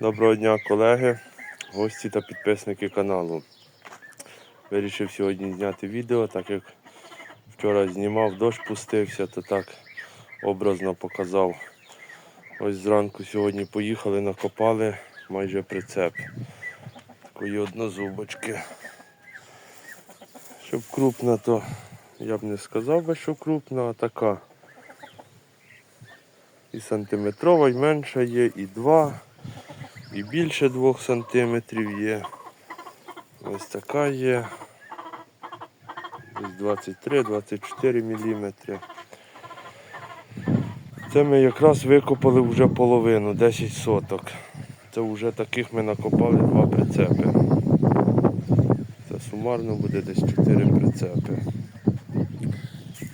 Доброго дня, колеги, гості та підписники каналу. Вирішив сьогодні зняти відео, так як вчора знімав, дощ пустився, то так образно показав. Ось зранку сьогодні поїхали, накопали майже прицеп. Такої однозубочки. Щоб крупна, то я б не сказав би, що крупна, а така. І сантиметрова, і менша є, і два. І більше 2 сантиметрів є. Ось така є. Десь 23-24 міліметри. Це ми якраз викопали вже половину, 10 соток. Це вже таких ми накопали два прицепи. Це сумарно буде десь 4 прицепи.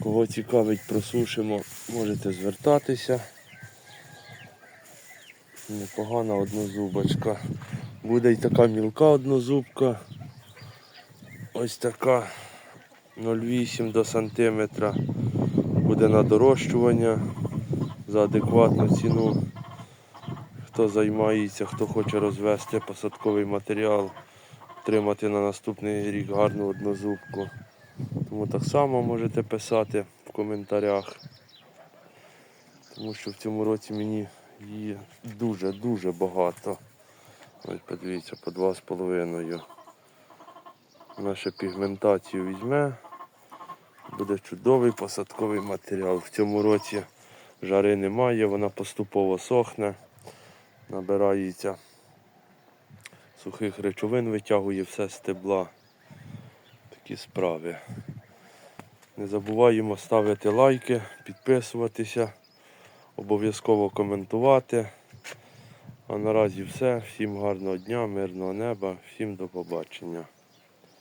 Кого цікавить, просушимо, можете звертатися. Непогана однозубочка. Буде й така мілка однозубка. Ось така 0,8 до сантиметра. Буде на дорощування за адекватну ціну. Хто займається, хто хоче розвести посадковий матеріал, отримати на наступний рік гарну однозубку. Тому так само можете писати в коментарях. Тому що в цьому році мені її дуже-дуже багато. Ось подивіться, по два з половиною. Вона ще пігментацію візьме. Буде чудовий посадковий матеріал. В цьому році жари немає, вона поступово сохне, набирається сухих речовин, витягує все стебла. Такі справи. Не забуваємо ставити лайки, підписуватися, обов'язково коментувати. А наразі все. Всім гарного дня, мирного неба, всім до побачення.